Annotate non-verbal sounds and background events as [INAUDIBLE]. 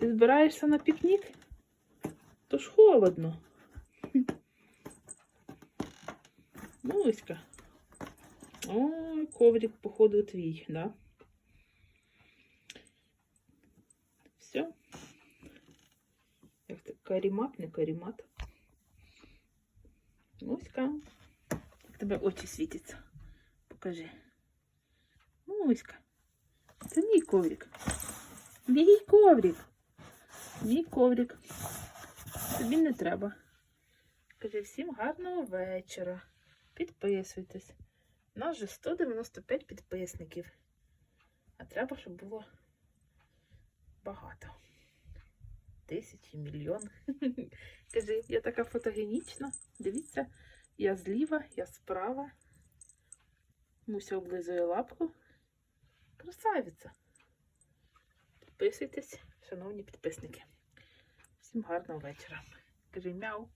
Ти збираєшся на пікнік? То ж холодно. Муська. Ой, коврик, походу, твій, да? Все. Як це? Карімат, не карімат. Муська. Як тебе очі світяться. Покажи. Муська. Це мій коврик. Мій коврик. Мій коврик. Тобі не треба. Кажи всім гарного вечора. Підписуйтесь. У нас вже 195 підписників. А треба, щоб було багато. Тисячі, мільйон. [LAUGHS] Кажи, я така фотогенічна. Дивіться, я зліва, я справа. Муся облизує лапку. Красавиця. Підписуйтесь, шановні підписники. Всім гарного вечора. Кажи мяу.